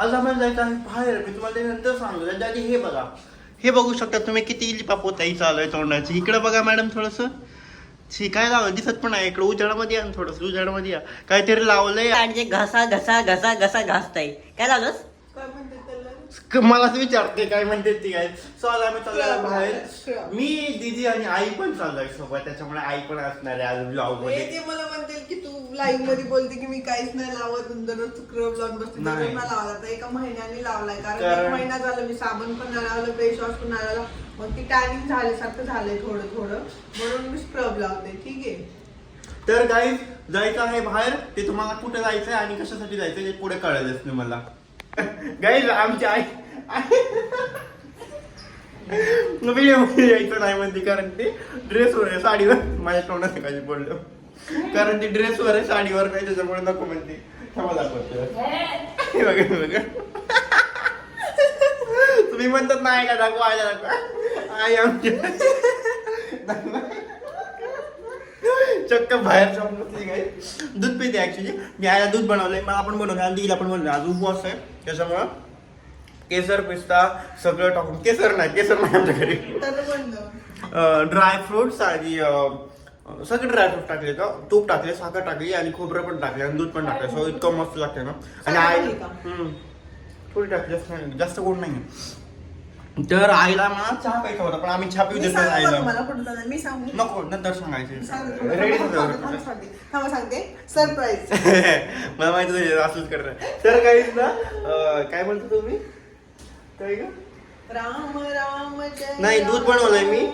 आज आम्हाला जायचं आहे. बाहेर मी तुम्हाला ते नंतर सांगू त्याच्या आधी हे बघा. हे बघू शकता तुम्ही किती लिपापोताई चालू आहे तोंडाची. इकडं बघा मॅडम थोडंसं. शी काय लावलं दिसत पण आहे. इकडे उजाडामध्ये या थोडस उजाडामध्ये या. काहीतरी लावलंय. आणि घसा घसा घसा घसा घासताय. काय लावलंस? काय क- मलाच विचारते काय म्हणते ती काय? चल आम्ही चाललोय बाहेर. मी दीदी आणि आई पण चाललोय सोबत त्याच्यामुळे आई पण असणार आहे आज ब्लॉग हे मध्ये ते मला म्हणतील की तू लाईव्हमध्ये बोलते की मी काहीच नाही लावत दररोज स्क्रब लावून बसते. नाही. मला लावला तर एका महिन्याने लावलाय कारण कारण- एक महिना झाला मी साबण पण नाही लावलं फेस वॉश पण नाही लावलं. मग ती टॅनिंग झाल्यासारखं झालंय थोडं थोडं. म्हणून मी स्क्रब लावते ठीक आहे? तर काही जायचं आहे बाहेर. ते तुम्हाला कुठे जायचंय आणि कशासाठी जायचंय हे पुढे कळेलच नाही मला गाईज आमची आई. व्हिडिओ यायचं नाही म्हणते कारण ते ड्रेसवर आहे साडीवर. माझ्या तोंडात काही बोललो. कारण ती ड्रेसवर आहे साडीवर नाही त्याच्यामुळे नको म्हणते. थांबा दाखवतो. हे बघा हे बघा. तुम्ही म्हणतात नाही का दाखवा आयला दाखवा. आई आमची चक्क बाहेर बसली काय दूध पिते ऍक्च्युली मी आयला दूध बनवलंय मला पण बनवलं आणि दीला पण बनवलं आज उपवास आहे. त्याच्यामुळं केसर पिस्ता सगळं टाकून केसर नाही केसर नाही आमच्या घरी. तर म्हणलं ड्राय फ्रुट्स आणि सगळे ड्रायफ्रूट टाकले का तूप टाकले साखर टाकली आणि खोबरं पण टाकले आणि दूध पण टाकलं. सो इतकं मस्त लागते ना. आणि आई. थोडी टाकली जास्त गोड नाही तर आईला मला चहा प्यायचा होता पण आम्ही चहा पिऊ मी देत नाही सांगू का आईला तुम्हाला कुठं जाणार मी सांगू नको नंतर सांगायचे सांगते. रेडी थांबा, थांबा, सांगते. थांबा सांगते सरप्राईज मला माहिती नाही असंच करणार तर काही ना अं, काय म्हणतो तुम्ही काय ग? राम राम जय नाही, दूध राम. बनवलंय मी.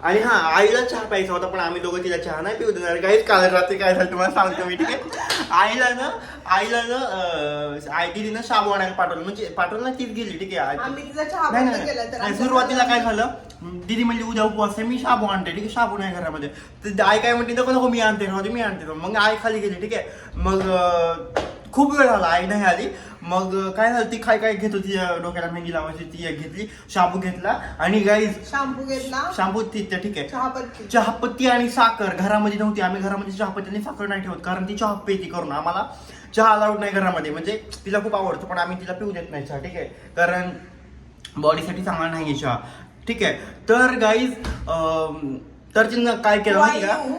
आणि हा आईला चहा प्यायचा होता पण आम्ही दोघं तिला चहा नाही पिऊ देणार. काहीच काल रात्री काय झालं तुम्हाला सांगतो मी ठीक आहे? आईला ना आईला ना आई दिदीनं साबू आणायला पाठवलं. म्हणजे पाठवलं ना तीच गेली ठीक आहे? आम्ही तिचा चहा नाही, बंद नाही, केला तर नाही. आमच्या सुरुवातीला काय झालं? दीदी म्हणजे उद्या उपवास आहे मी शाबू आणते ठीक आहे? शाबू नाही घरामध्ये. तर आई काय म्हणते नको नको मी आणते मी आणते. मग आई खाली गेली ठीक आहे? मग अं, खूप वेळ झाला आई नाही आली. मग काय झालं? ती काय काय घेत होती अं, डोक्याला मेहंदी लावायची? ती एक घेतली शाबू घेतला आणि गाईज शॅम्पू घेतला. शाबू ती त्या ठीक आहे. चहापत्ती. चहापत्ती आणि साखर. घरामध्ये नव्हती. आम्ही घरामध्ये चहापत्ती आणि साखर नाही ठेवत. कारण ती चहा पेती करून आम्हाला चहा अलाउड नाही घरामध्ये. म्हणजे तिला खूप आवडतं पण आम्ही तिला पिऊ देत नाही चहा ठीक आहे. कारण बॉडीसाठी चांगला नाही आहे चहा. ठीक आहे. तर गाईज तर तिनं काय केलं माहिती का? वायू.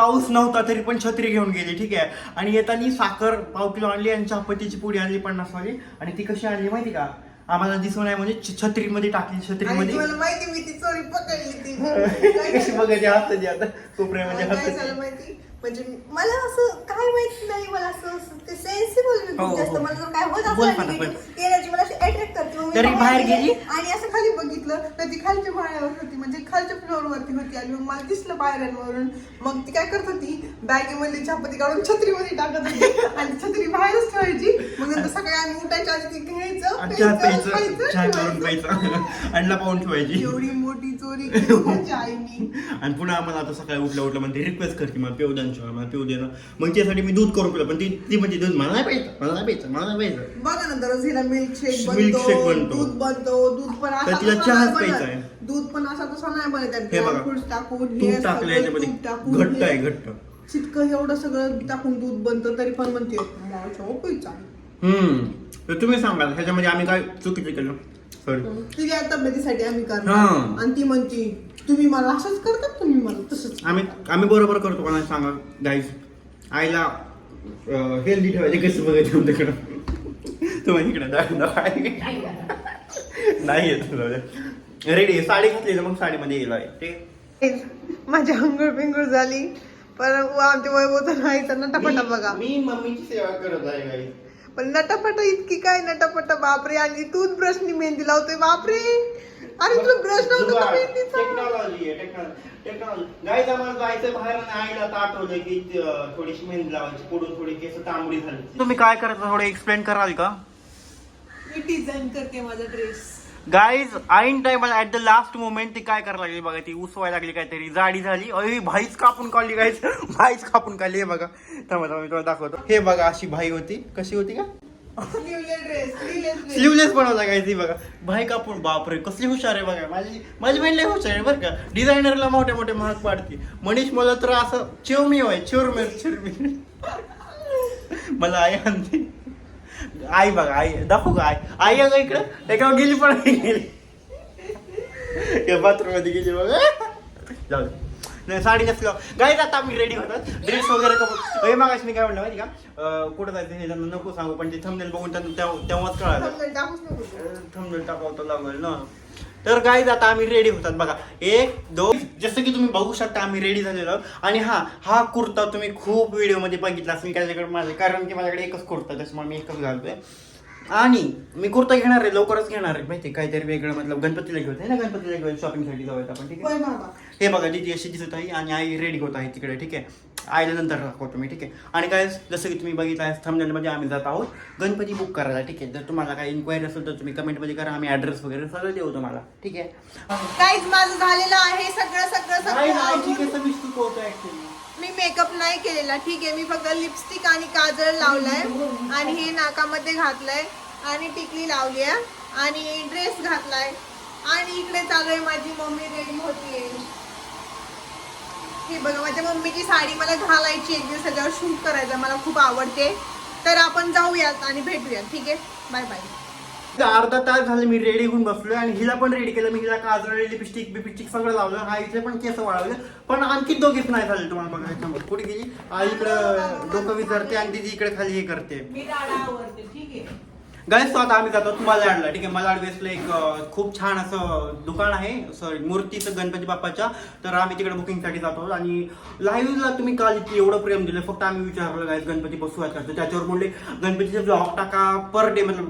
पाऊस नव्हता तरी पण छत्री घेऊन गेली ठीक आहे. आणि येताना साखर पाव किलो आणली आणि चहापत्तीची पुडी आणली पन्नास वाली. आणि ती कशी आणली माहिती का? आम्हाला दिसून नाही म्हणजे छत्रीमध्ये टाकली आणि छत्रीमध्ये तुम्हाला माहिती मी ती चोरी पकडली कशी? बघायची हसते आता हसते माहिती? म्हणजे मला असं काय माहिती नाही मला असं असं ते सेन्सिबल हो, जास्त. हो. मला काय होत मला अट्रॅक्ट करते मी तरी बाहेर गेली? आणि असं खाली बघितलं तर ती खालच्या माळ्यावर होती म्हणजे खालच्या फ्लोअर वरती होती आणि मग मला दिसलं पायऱ्यांवरून. मग ती काय करत होती? बॅगेमधली चपाती काढून छत्रीमध्ये टाकत होती. आणि छत्री बाहेरच ठेवायची. मग नंतर सकाळी आम्ही उठायच्या आधी ती घ्यायचं प्यायचं, खायचं, ठेवायचं. आणि लपवून ठेवायची. एवढी मोठी चोरी केली माझ्या आईनी आणि पुन्हा आम्हाला आता सकाळी उठलं उठलं म्हणते रिक्वेस्ट करते मला पिऊ द्या ना मला पिऊ दे ना मग त्यासाठी मी दूध करून पिलं पण ती ती म्हणजे दूध मला नाही प्यायचं मला नाही प्यायचं मला नाही प्यायचं बघा ना दररोज हिला मिल्क शेक Milkshake बनतो बनतो. दूध बनतो दूध पण तर असा तिला तसा चहाच नाही प्यायचा बनत. दूध पण असा तसा नाही बनत त्यात हे बघा. ड्रायफ्रुट्स टाकून हे तूप सगळं टाकलं याच्यामध्ये तूप टाकून घट्ट हे- आहे घट्ट चिटकं एवढं सगळं टाकून दूध बनतं तरी पण म्हणते. हम्म तर तुम्ही सांगा ह्याच्यामध्ये आम्ही काय चुकीचं केलं सॉरी तिच्या तब्येतीसाठी आम्ही करतो हा. आणि ती म्हणती तुम्ही मला असंच करता तुम्ही मला तसंच. आम्ही आम्ही बरोबर करतो कोणाला सांगा. गाईज आईला हेल्दी ठेवायचे कसं बघायचं आमच्याकडं. तुम्ही इकडे जा- जा- नाही येत रेडी साडी घातली ना मग साडीमध्ये येईल आहे ठीक? माझी अंघोळ पिंगुळ झाली. पण आमच्या वैभवचा नाही तर नटापटा बघा. मी मम्मीची सेवा करत आहे गाईज पण नटापटा इतकी काय नटापटा बापरे आणि टूथ ब्रशनी मेहंदी लावतोय बापरे. अरे तुला ब्रश नव्हतं का मेहंदीचा? टेक्नॉलॉजी आहे टेक्नॉलॉजी टेक्नॉलॉजी गाईज आम्हाला जायचं बाहेर आणि आईला आता आठवलं की अं, थोडीशी मेहंदी लावायची. पुढून थोडी केस तांबडी झाली. तुम्ही काय करता थोडं एक्सप्लेन कराल का? मी डिझाईन करते माझा ड्रेस गाईज आईन टाइमला ऍट द लास्ट मोमेंट ती काय करायला लागली बघा ती उसवायला लागली काहीतरी जाडी झाली. अरे भाईच कापून काढली गाईज भाईच कापून काढली हे बघा. थांबा थांबा मी तुम्हाला दाखवतो. हे बघा अशी भाई होती. कशी होती का? स्लीवलेस बनवला काय ती बघा. भाई कापून बापरे कसली हुशार आहे बघा. माझी माझी बहीण लय हुशार आहे बरं का. डिझायनरला मोठे मोठे महाग पाडते. मनीष मला तर असं चिवमी होय चिरमेर चिरमी. मला आई आणते आई बघा आई. दाखवू का आई. आई अगं इकडं? एका गेली पण गेली. बाथरूममध्ये गेली बघ. जाऊ. नाही साडी नसलं गाईज आता आम्ही रेडी होतात ड्रेस वगैरे कपडे हे मागाशी मी काय म्हणलं माहिती का? कुठं जायचं हे त्यांना नको सांगू पण ते थंबनेल बघून त्यांना तेव्हा- तेव्हाच कळालं. थंबनेल टाकावं लागेल ना. तर गाईज आता आम्ही रेडी होतात. बघा एक दोन जसं की तुम्ही बघू शकता आम्ही रेडी झालेलो. आणि हा हा कुर्ता तुम्ही खूप व्हिडिओमध्ये बघितला असेल त्याच्याकडे माझे कारण की माझ्याकडे एकच कुर्ता त्याच्यामुळे मी एकच घालतोय. आणि मी कुर्ता घेणार आहे लवकरच घेणार आहे. माहिती काहीतरी वेगळं मतलब गणपतीला घेऊन ना? गणपतीला घेऊन शॉपिंगसाठी जाऊयात आपण ठीक आहे. हे बघा तिथे अशी दिसत आहे आणि आई रेडी होत आहे तिकडे ठीक आहे? आईला नंतर दाखवतो मी ठीक आहे? आणि काय जसं की तुम्ही बघितलं आहे थंबनेलमध्ये आम्ही जात आहोत. गणपती बुक करायला ठीक आहे? जर तुम्हाला काही इन्क्वायरी असेल तर तुम्ही कमेंटमध्ये करा आम्ही ॲड्रेस वगैरे सगळं देऊ तुम्हाला ठीक आहे? Guys, माझं झालेलं आहे सगळं सगळं सगळं ठीक. आहे. मी मेकअप नाही केलेला ठीक आहे? मी फक्त लिपस्टिक आणि काजळ लावलाय आणि हे नाकामध्ये घातलंय आणि टिकली लावली आहे आणि ड्रेस घातलाय. आणि इकडे चालू आहे माझी मम्मी रेडी होतीये. हे बघा माझ्या मम्मीची साडी मला घालायची एक दिवस त्याच्यावर शूट करायचं. मला खूप आवडते. तर आपण जाऊयात आणि भेटूयात ठीक आहे? बाय बाय तर अर्धा तास झाले मी रेडी होऊन बसलोय आणि हिला पण रेडी केलं. मी हिला काजळ लिपस्टिक बिपिस्टिक सगळं लावलं. हा इथे पण केस वाळवले. पण आणखी दोघीच नाही झाले तुम्हाला बघायचं मग कुठे गेली? आई इकडं डोकं विचारते आणि तिची इकडे खाली हे करते. मी राडा गाईस आता आम्ही जातो मलाडला ठीक आहे मलाड वेस्टला एक खूप छान असं दुकान आहे. सॉरी मूर्तीचं गणपती बाप्पाच्या. तर आम्ही तिकडे बुकिंगसाठी जातो. आणि लाईव्हला तुम्ही काल इथे एवढं प्रेम दिलं. फक्त आम्ही विचारलं गाईस गणपती बसवायचं असतं त्याच्यावर बोलले गणपतीचे ब्लॉग टाका. पर डे मतलब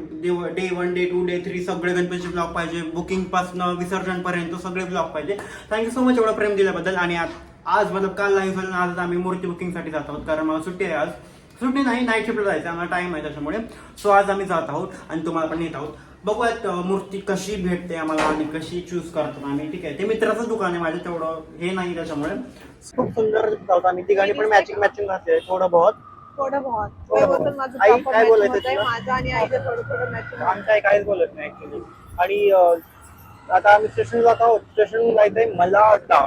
day one day two day three सगळे गणपतीचे ब्लॉग पाहिजे. बुकिंगपासनं विसर्जनपर्यंत सगळे ब्लॉग पाहिजे. थँक्यू सो मच एवढं प्रेम दिल्याबद्दल. आणि आज आज मतलब काल लाईव्ह झालं आज आम्ही मूर्ती बुकिंगसाठी जात आहोत. कारण मला सुट्टी आहे आज. सुट्टी नाही नाईट शिफ्टला जायचं आम्हाला टाइम आहे त्याच्यामुळे. सो आज आम्ही जात आहोत आणि तुम्हाला पण नेत आहोत. बघूयात मूर्ती कशी भेटते आम्हाला आणि कशी चूज करतो आम्ही ठीक आहे? ते मित्राचं दुकान आहे माझं तेवढं हे नाही त्याच्यामुळे. खूप सुंदर आहोत आम्ही. तिघांनी पण मॅचिंग मॅचिंग घातले थोडं बहुत. थोडं आई, काय matching बोलायचं होतंय. तुला? माझं आणि आईचं थोडं थोडं मॅचिंग आम्ही काय काहीच बोलत नाही ऍक्च्युली आणि आता आम्ही स्टेशन जात आहोत. स्टेशन जायचंय मलाडला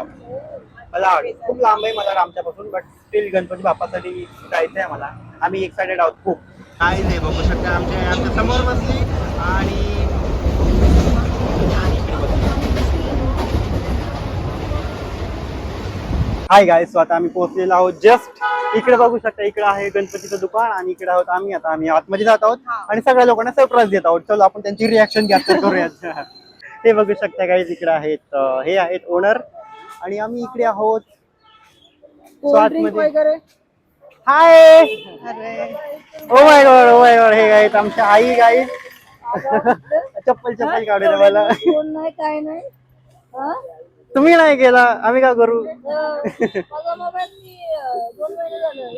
मलाड. खूप लांब आहे मला आमच्यापासून बट स्टील गणपती बाप्पासाठी जायचंय आम्हाला. आम्ही एक्सायटेड आहोत खूप. काय नाही बघू शकता आमच्या आमच्यासमोर बसली आणि हाय गाय सो आता आम्ही पोहोचलेलो आहोत जस्ट इकडे बघू शकता इकडे आहे गणपतीचं दुकान आणि इकडे आहोत आम्ही. आता आम्ही आतमध्ये जात आहोत हा. आणि सगळ्या लोकांना सरप्राईज देत आहोत. चलो आपण त्यांची रिॲक्शन घ्या करूयात. ते बघू शकता गाईज इकडे आहेत हे आहेत ओनर आणि आम्ही इकडे आहोत So आतमध्ये हाय. अरे. ओ my God O my god हे गाईत आमच्या आई गाईत चप्पल चप्पल काढू दे मला फोन नाही काय नाही. हा? तुम्ही नाही केला आम्ही काय करू? अं, माझा मोबाईल मी अं, दोन महिने झालं.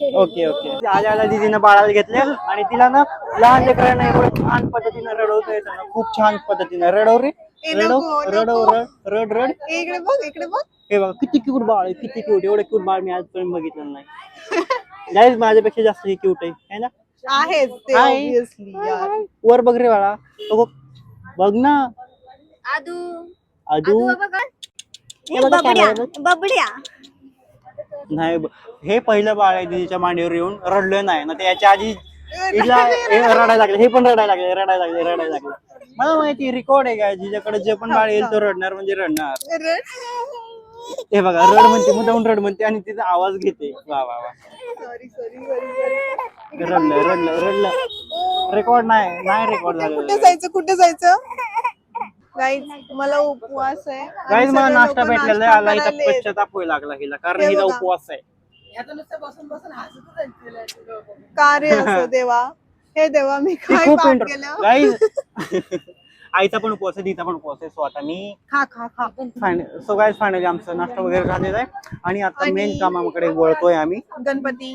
हे, ओके ओके आल्या आल्या दिदीनं बाळाला घेतले आणि तिला ना लहान लेकरांना एवढं छान पद्धतीनं रडवता येतं ना खूप छान पद्धतीनं. रडव रे. ए, रडव नको, रडव. रड रड रड. इकडे बघ इकडे बघ. हे बघा किती क्यूट बाळ आहे किती क्यूट एवढं क्यूट बाळ मी आजपर्यंत बघितलं नाही. गाईज माझ्यापेक्षा जास्त हे क्यूट आहे है ना? आहेच ते obviously यार. वर बघ रे बाळा. तो बघ बघ ना. आदू. आदू. बघा हे बघा camera बघ. बबड्या. नाही ब- हे पहिलं बाळ आहे दीदीच्या मांडीवर येऊन रडलं नाही. ना ते याच्या आधी हिला हे रडायला लागले. हे पण रडायला लागले रडायला लागले रडायला लागले. मला माहिती रेकॉर्ड आहे काय जिच्याकडे जे पण बाळ येईल तो रडणार म्हणजे रडणार. रड. हे बघा रड म्हणते मुद्दाहून रड म्हणते आणि तिचा आवाज घेते. वा वा वा. सॉरी सॉरी सॉरी रडलं रडलं रडलं. रेकॉर्ड नाही नाही रेकॉर्ड कुठे झालं जायचं कुठे जायचं? गाईज मला उपवास आहे. गाईज मला नाश्ता भेटलेला आहे. आला इथं. पश्चाताप लागला हिला कारण हे हिला. उपवास आहे. का रे असं देवा? हे देवा मी काय खूप पाप केलं? गाईज आईचा पण उपवास आहे पण उपवास आहे सो आता मी खा खा खा. सो गाईज फायनली आमचं नाश्ता वगैरे झालेला आहे. आणि आता मेन कामाकडे वळतोय आम्ही. गणपती.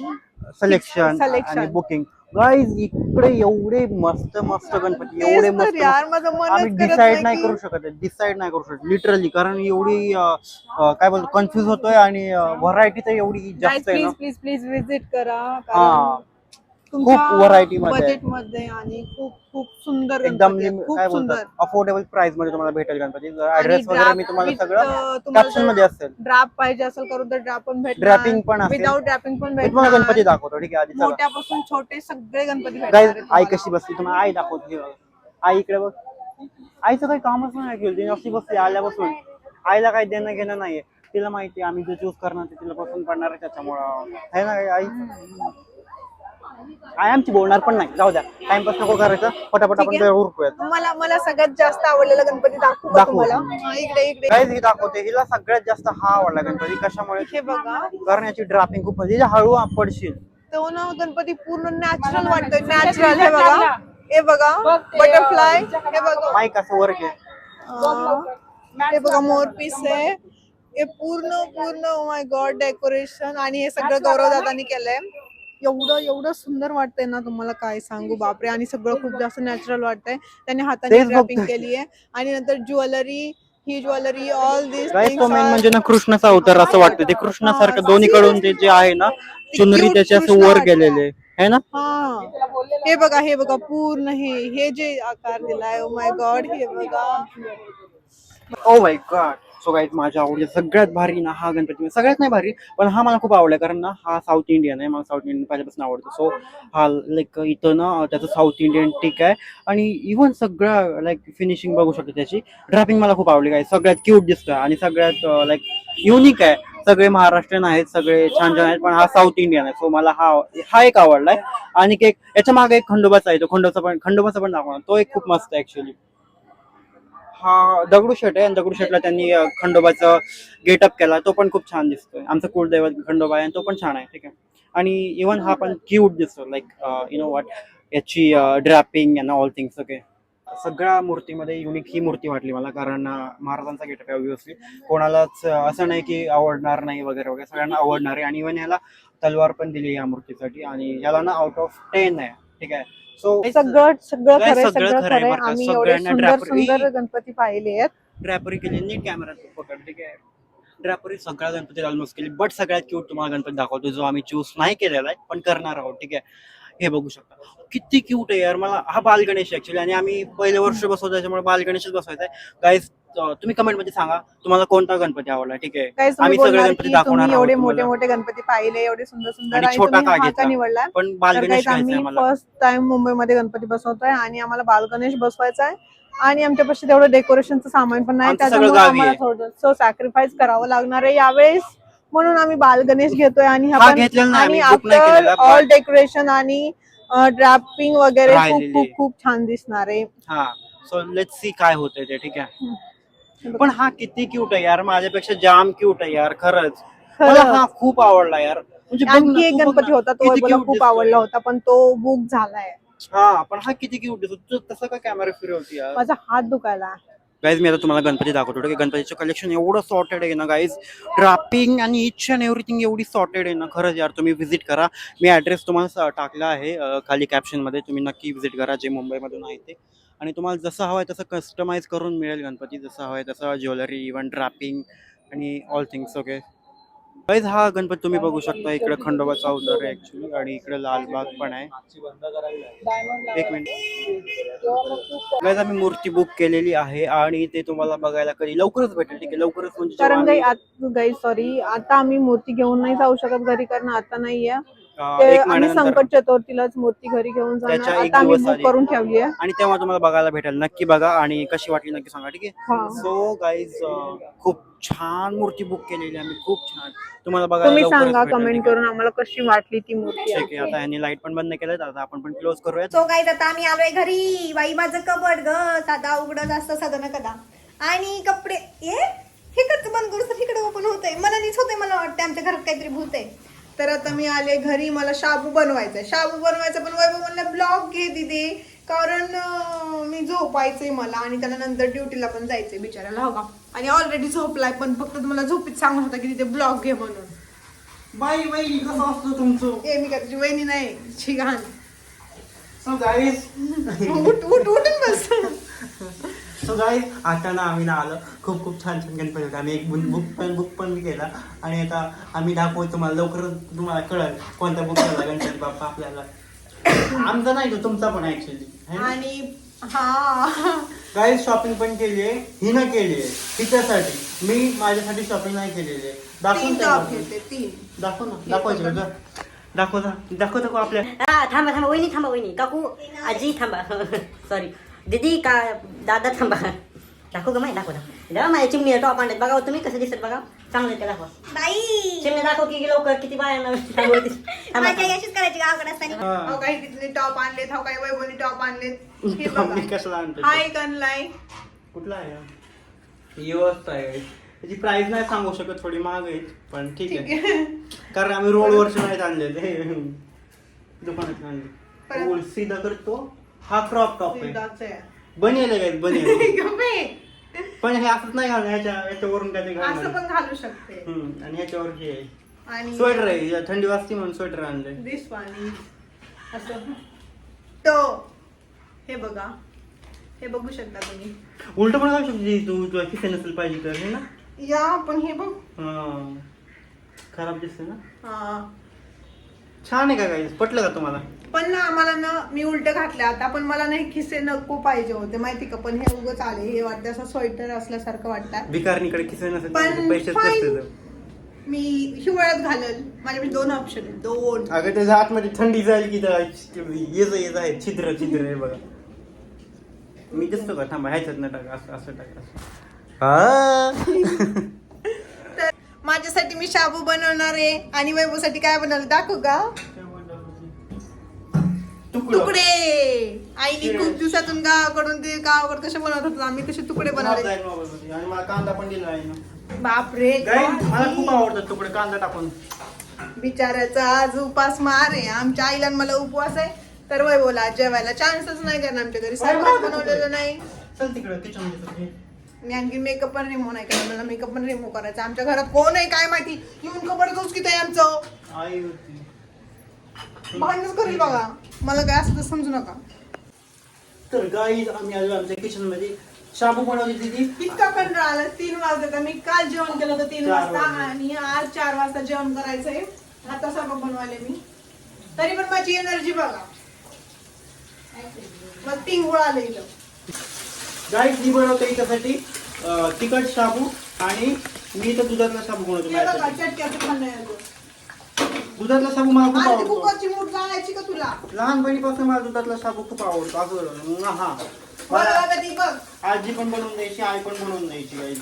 Selection Selection. आणि बुकिंग गाईज इकडे एवढे मस्त मस्त गणपती तेच एवढे तर मस्त यार, मस्त. माझं मनच आम्ही करत डिसाईड नाही नाही की- करू शकत डिसाईड नाही करू शकत लिटरली कारण एवढी अं, अं, काय बोलतो कन्फ्युज होतोय आणि व्हरायटी तर एवढी जास्त आहे ना. प्लीज प्लीज प्लीज विजिट करा हा. कारण variety मध्ये आहे. बजेटमध्ये आणि खूप खूप सुंदर एकदम गणपती खूप काय सुंदर. अफोर्डेबल प्राइसमध्ये तुम्हाला भेटेल गणपती. आणि ऍड्रेस वगैरे मी तुम्हाला सगळं तुम्हाला कॅप्शनमध्ये असेल. ड्राप पाहिजे असेल करून तर ड्राप पण भेटणार. Draping पण असेल. विदाउट ड्रॅपिंग पण मी तुम्हाला गणपती भेटणार दाखवतो. ठीक आहे आधी चला. मोठ्यापासून छोटे सगळे गणपती भेटणार गाईज आहेत आई तुम्हाला. कशी बसली? तुम्हाला आई दाखवतो हे बघा. आई इकडे बघ. आईचं काही कामच नाही तिने अशी बसली आल्यापासून. आईला काही देणं घेणं नाहीये. तिला माहिती आम्ही जे चूज करणार ते तिला पसंत पडणार आहे त्याच्यामुळं. आहे ना आई? आई आमची बोलणार पण नाही. जाऊ द्या. टाइमपास नको करायचं. पटापट आपण. ते उरकूयात मला मला सगळ्यात जास्त आवडलेला गणपती दाखवू का दाखवू. तुम्हाला? हा, इकडे ही दाखवते. हिला सगळ्यात जास्त हा आवडला गणपती. कशामुळे? हे बघा. कारण याची ड्रापिंग खूप म्हणजे हळू पडशील. तो ना गणपती पूर्ण नॅचरल वाटतोय. नॅचरल हे बघा. हे बघा. बटरफ्लाय हे बघा. माईक असं वर घे. अं, हे बघा मोर पीस आहे. हे पूर्ण पूर्ण माय गॉड डेकोरेशन आणि हे सगळं गौरव दादानी केलंय. एवढं एवढं सुंदर वाटतंय ना तुम्हाला काय सांगू? बापरे! आणि सगळं खूप जास्त नॅचरल वाटतंय. त्याने हाताने तेच ड्रॅपिंग बघतोय. केली आहे आणि नंतर ज्वेलरी ही ज्वेलरी ऑल दिस गाईज तो मेन म्हणजे ना कृष्णाचा अवतार असं वाटतं ते कृष्णासारखं दोन्हीकडून ते जे आहे ना चुनरी त्याच्या असं वर. गेलेले. आहे ना? हा. हे बघा हे बघा पूर्ण हे हे जे आकार दिलाय ओ माय गॉड हे बघा. Oh my god so guys माझ्या आवडीचा सगळ्यात भारी ना हा गणपती म्हणजे सगळ्यात नाही भारी पण हा मला खूप आवडला कारण ना हा साऊथ इंडियन आहे मला साऊथ इंडियन पहिल्यापासून आवडतो. सो हा लाईक इथं ना त्याचं साऊथ इंडियन टिक आहे आणि इव्हन सगळं लाईक फिनिशिंग बघू शकतो त्याची. ड्रापिंग मला खूप आवडली काय सगळ्यात क्यूट दिसतोय आणि सगळ्यात लाईक युनिक आहे. सगळे महाराष्ट्रीयन आहेत सगळे छान छान आहेत पण हा साऊथ इंडियन आहे. सो मला हा हा एक आवडलाय. आणि एक याच्या मागे एक खंडोबाचा आहे तो खंडोबाचा पण खंडोबाचा पण दाखवणार. तो एक खूप मस्त आहे ऍक्च्युली हा दगडूशेठ आहे आणि दगडूशेठला त्यांनी खंडोबाचं गेटअप केला. तो पण खूप छान दिसतोय. आमचं कुलदैवत खंडोबा आहे तो पण छान आहे. ठीक आहे. आणि इवन हा पण क्यूट दिसतो. लाईक यु नो वॉट याची draping and all things okay. सगळ्या मूर्तीमध्ये युनिक ही मूर्ती वाटली मला कारण महाराजांचा गेटअप आहे ऑब्विसली कोणालाच असं नाही की आवडणार नाही वगैरे वगैरे. सगळ्यांना आवडणार. आहे आणि इवन याला तलवार पण दिली या मूर्तीसाठी. आणि याला ना आउट ऑफ टेन आहे. ठीक आहे. सो सगळं सगळं खरंय सगळं सगळं का? आम्ही एवढे सुंदर सुंदर गणपती पाहिले आहेत ड्रॅपरी केली नीट कॅमेरा पकड ठीक आहे? ड्रॅपरी सगळ्या गणपती ऑलमोस्ट केली बट सगळ्यात क्यूट तुम्हाला गणपती दाखवतो जो आम्ही चूज नाही केलेला आहे पण करणार आहोत ठीक आहे? हे बघू शकता. किती क्यूट आहे यार मला हा बाल गणेश ऍक्च्युली आणि आम्ही पहिले वर्ष बसवतो त्याच्यामुळे बाल गणेशच बसवायचा आहे गाईज तुम्ही कमेंटमध्ये सांगा तुम्हाला कोणता गणपती आवडला? ठीक आहे. काय तुम्ही आम्ही सगळे बोलणार गणपती की दाखवणार तुम्ही आहोत एवढे मोठे तुम्हाला. मोठे गणपती पाहिले एवढे सुंदर सुंदर आणि आणि छोटा तुम्ही का हा का घेतला? निवडला. पण बाल तर गणेश काही घ्यायचा आम्ही आहे मला. फर्स्ट टाइम मुंबईमध्ये गणपती बसवतोय आणि आम्हाला बाल गणेश बसवायचा आहे. आणि आमच्यापाशी तेवढं डेकोरेशनचं सामान पण नाही आमचं सगळं त्याच्यामुळे गावी आम्हाला आहे. थोडंसं सॅक्रिफाईस करावं लागणार आहे यावेळेस. म्हणून आम्ही बाल गणेश घेतोय आणि हा आपण घेतलेला नाही, आणि आम्ही book नाही आफ्टर केलेला, ऑल डेकोरेशन आणि ड्राफ्टिंग वगैरे खूप राहिलेली. खूप खूप छान दिसणार आहे. हा. सो लेट सी काय होतंय ते ठीक आहे. पण हा किती क्यूट आहे यार. माझ्यापेक्षा जाम क्यूट आहे यार खरंच. मला हा खूप आवडला यार. म्हणजे बघ ना, आणखी एक तू बघ गणपती ना, होता तो किती वैभवला cute खूप दिसतोय. आवडला होता पण तो बुक झालाय. हा पण हा किती क्यूट दिसतो तू तसं का कॅमेरा फिरवती यार? माझा हात दुखायला. गाईज मी आता तुम्हाला गणपती दाखवतो आहे? गणपतीचं कलेक्शन एवढं सॉर्टेड आहे ना गाईज ड्रापिंग आणि इच अँड एव्हरीथिंग एवढी सॉर्टेड आहे ना खरंच यार तुम्ही व्हिजिट करा. मी ॲड्रेस तुम्हाला स- टाकला आहे अं, खाली कॅप्शनमध्ये तुम्ही नक्की व्हिजिट करा जे मुंबईमधून आहे ते. आणि तुम्हाला जसं हवं आहे तसं कस्टमाइज करून मिळेल गणपती जसं हवं आहे तसं ज्वेलरी इव्हन ड्रापिंग आणि ऑल थिंग्स ओके गाईज हा गणपती तुम्ही बघू शकता इकडे खंडोबाचा अवतार आहे ऍक्च्युली आणि इकडे लालबाग पण आहे. एक मिनिट गाईज आम्ही मूर्ती बुक केलेली आहे आणि ते तुम्हाला बघायला कधी लवकरच भेटेल ठीक आहे? लवकरच म्हणजे कारण गाई सॉरी आता आम्ही मूर्ती घेऊन नाही जाऊ शकत घरी कारण आता नाहीये. अं, महिन्यानंतर संकट चतुर्थीलाच मूर्ती घरी घेऊन जाणार. आता आम्ही बुक. करून ठेवली आहे. आणि तेव्हा तुम्हाला बघायला भेटेल. नक्की बघा आणि कशी वाटली नक्की सांगा ठीक आहे? हा. सो गाईज खूप छान मूर्ती बुक केलेली आम्ही खूप छान. तुम्हाला बघायला तुम्ही सांगा कमेंट? करून आम्हाला कशी वाटली ती मूर्ती ठीक आहे आता यांनी लाइट पण बंद केलं आता आपण पण क्लोज करूया सो गाईज आता आम्ही आलोय घरी. बाई माझं कबड ग. साधा उघडत असतं साधं न कदा आणि कपडे ये हिकडचं बंद करू तर हिकडं ओपन होतंय. मला नीच होतंय मला वाटतं आमच्या घरात काहीतरी भूत आहे. तर आता मी आले घरी मला शाबू बनवायचा शाबू बनवायचा पण वैभव म्हणलं ब्लॉग घे दिदी. कारण अं, मी झोपायचंय मला आणि त्याला नंतर ड्युटीला पण जायचंय बिचारायला हो का? आणि ऑलरेडी झोपलाय पण फक्त तुम्हाला झोपीत सांगत होता की तिथे ब्लॉग घे म्हणून. बाई बाई कसं असतं तुमचं? ए मी काय तुझी वहिनी नाही गाईज उठ उठ उठून बस. सो गाईज आता ना आम्ही ना आलो. खूप खूप छान छान गणपती होते. आम्ही एक बुक बुक पण बुक पण केला. आणि आता आम्ही दाखवू तुम्हाला. लवकरच तुम्हाला कळेल कोणता बुक केला गणपती बाप्पा आपल्याला. आमचा नाही तो तुमचा पण ऍक्च्युली आणि हा. काही शॉपिंग पण केली आहे हिनं केली आहे तिच्यासाठी. मी माझ्यासाठी शॉपिंग नाही केलेली. आहे दाखवून दाखव ना. दाखवायचे का? दाखव दाखव दाखव आपल्या. थांबा थांबा. वहिनी थांबा वहिनी. काकू आजी थांबा. सॉरी दीदी का दादा थांबा दाखव ग माही दाखव दाखव जेव्हा माझ्या चिमणी टॉप आणले बघा हो तुम्ही कसं दिसत बघा चांगलं ते दाखवा बाई चिमणी दाखव की लवकर किती बाया माझ्या अशीच करायची गावाकडे असताना अहो हा. काही तिथले टॉप आणलेत अहो काही वैभवनी टॉप आणलेत हे बघा मी कशाला आणतो हा एक आणलाय कुठला आहे हा? ही वस्तू आहे त्याची प्राइस नाही सांगू शकत थोडी महाग आहे पण ठीक आहे कारण आम्ही रोडवरचे नाहीत आणलेले दुकानात आणले सीधा करतो हा क्रॉप टॉप आहे. बनेल आहे. बनेल गप्पे. पण हे असंच नाही घालणार ह्याच्या याच्यावरून काय असं घालणार? पण घालू शकते. हम्म, आणि ह्याच्यावर हे आहे. आणि स्वेटर आहे या थंडी वाजती म्हणून स्वेटर आणलंय दिस पाणी असं. तो. हे बघा. हे बघू शकता तुम्ही. उलट पण घालू शकते तू तुला किती नसेल पाहिजे तर हे ना? या पण हे बघ. हा. खराब दिसते ना? हा. छान आहे का काही पटलं का तुम्हाला? पण ना आम्हाला ना मी उलट घातलं आता पण मला नाही खिसे नको पाहिजे होते. माहिती का? पण हे उगच आले. हे वाटतं असं स्वेटर असल्यासारखं वाटतं भिकारणीकडे किती नसेल पण पैसेच fine. नसते तर. मी हिवाळ्यात घालेल. माझ्याकडे दोन ऑप्शन आहेत. दोन. अगं त्याच्या आतमध्ये थंडी जाईल की येच येत आहे. छिद्र छिद्र आहे बघा. मी दिसतो का? थांबा ह्याच्यात न टाका असं असं टाका हा. माझ्यासाठी मी शाबू बनवणार आहे. आणि वैभवसाठी काय बनवलं? दाखवू का तुकडं. आईने खूप दिवसातून गावाकडून ते गावाकडे कसे बनवत होतो आम्ही तसे तुकडे बनवले. आणि मला कांदा पण दिला बापरे मला खूप आवडतात तुकडे कांदा टाकून. बिचाऱ्याचा आज उपास मार आहे. आमच्या आईला आणि मला उपवास आहे. तर वैभवला जेवायला चान्सच नाही करणार आमच्या घरी. स्वयंपाक बनवलेलं नाही. चल तिकडे मी आणखी मेकअप पण रिमूव्ह नाही करणार मला मेकअप पण रिमूव्ह करायचा आमच्या घरात कोण आहे काय माहिती? येऊन कपडे दोस किती आमचं. आई होती. भांडणच करेल बघा. मला काय असं तर समजू नका. तर गाई आम्ही आलो आमच्या किचनमध्ये. शाबू बनवली दिदी. इतका कंटाळा आला. तीन वाजता मी काल जेवण केलं होतं. तीन वाजता. आणि आज चार वाजता जेवण करायचंय. आता स्वयंपाक बनवायले मी. तरी पण माझी एनर्जी बघा. मग तिंगुळ आलं इथं गाई मी बनवते याच्यासाठी तिखट शाबू आणि मी तर दुधातला शाबू बनवतो माझ्यासाठी. दुधातला शाबू मला खूप आवडतो. कुकरची मूठ जाळायची का तुला? लहानपणीपासून मला दुधातला शाबू खूप आवडतो. असं हा. बघ मला बघा ती बघ. आजी पण बनवून द्यायची आई पण बनवून द्यायची गाई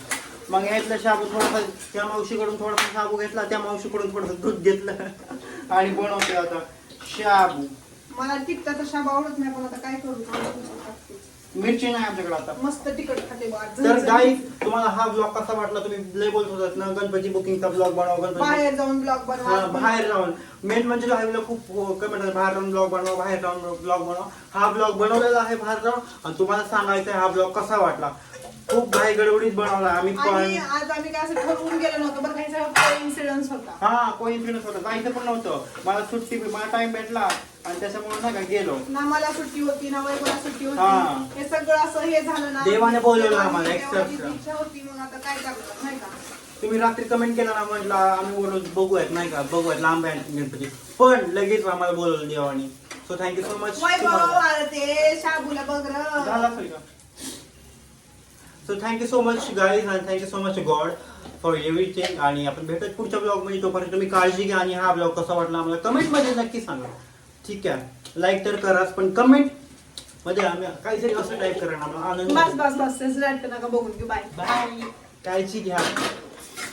मग ह्यातला शाबू थोडासा त्या मावशीकडून थोडासा शाबू घेतला त्या मावशीकडून थोडंसं दूध घेतलं. आणि बनवते आता शाबू. मला तिखटाचा शाब आवडत नाही पण आता काय करू? मिरची नाही आमच्याकडे आता. मस्त तिखट खाते तर झणझणीत. गाई तुम्हाला हा ब्लॉग कसा वाटला? तुम्ही लय बोलत होतात ना गणपती बुकिंगचा ब्लॉग बनवा गणपती बाहेर जाऊन ब्लॉग हा, बनवा बाहेर जाऊन. मेन म्हणजे लाईव्हला खूप कमेंट बाहेर जाऊन ब्लॉग बनवा बाहेर जाऊन ब्लॉग बनवा. हा ब्लॉग बनवलेला आहे बाहेर जाऊन. आणि तुम्हाला सांगायचं आहे हा ब्लॉग कसा वाटला? खूप घाई गडबडीत बनवला. आम्ही आणि पण आज आम्ही काय असं ठरवून गेलो नव्हतं. बरं काही सगळं इन्सिडन्स होता. हा कोणी फिरत होतं. जायचं पण नव्हतं. मला सुट्टी मला टाइम भेटला. आणि त्याच्यामुळे नाही का गेलो. ना मला सुट्टी होती ना वैभवला सुट्टी हा. होती. हे. सगळं असं हे झालं ना. देवाने बोलवलं आम्हाला, देवाची extra. इच्छा होती मग आता काय करतात नाही का? तुम्ही रात्री कमेंट केला ना म्हटलं आम्ही बोललो बघूयात नाही का? बघूयात लांब आहे गणपती. पण लगेच आम्हाला बोलवलं देवानी. So thank you so much Vaibhav आलं ते शाबूला बघ र. झाला असेल का? So thank you so much guys आणि thank you so much God for everything आणि आपण भेटत पुढच्या ब्लॉगमध्ये. तोपर्यंत तुम्ही काळजी घ्या आणि हा ब्लॉग कसा वाटला आम्हाला कमेंटमध्ये नक्की सांगा. ठीक आहे. लाईक तर कराच पण कमेंटमध्ये आम्ही काहीतरी असं टाईप करा ना आम्हाला आनंद बस. बस बस. रॅट नका बघून घेऊ. बाय बाय काळजी घ्या.